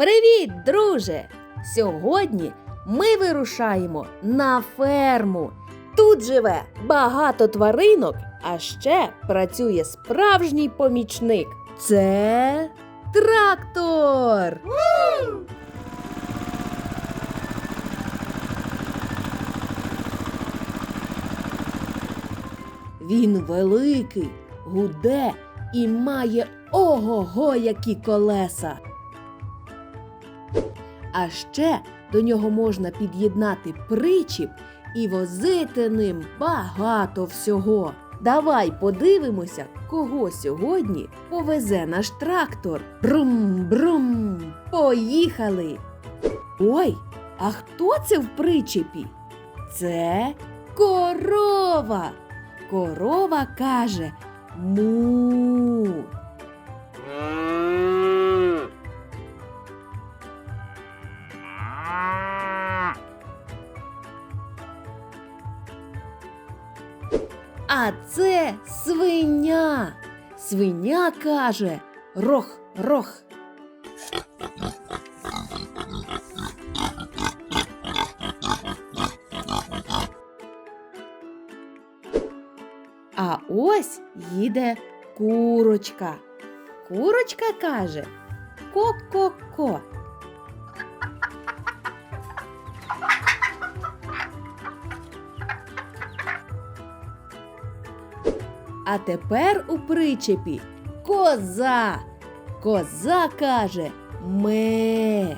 Привіт, друже! Сьогодні ми вирушаємо на ферму. Тут живе багато тваринок, а ще працює справжній помічник. Це трактор. Він великий, гуде і має ого-го які колеса. А ще до нього можна під'єднати причіп і возити ним багато всього. Давай подивимося, кого сьогодні повезе наш трактор. Брум-брум. Поїхали. Ой, а хто це в причепі? Це корова. Корова каже му. А це свиня. Свиня каже рох, рох. А ось їде курочка. Курочка каже ко-ко-ко. А тепер у причепі коза. Коза каже ме.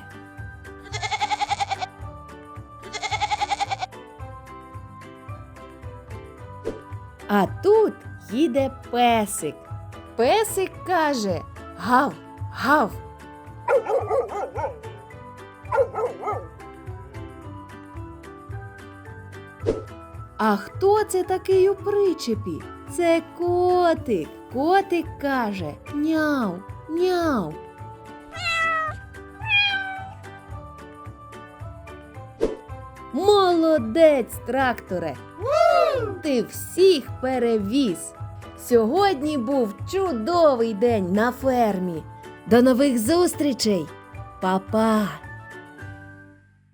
А тут їде песик. Песик каже гав, гав. А хто це такий у причепі? Це котик. Котик каже няу, няу. Молодець, тракторе! Ти всіх перевіз. Сьогодні був чудовий день на фермі. До нових зустрічей, Па-па!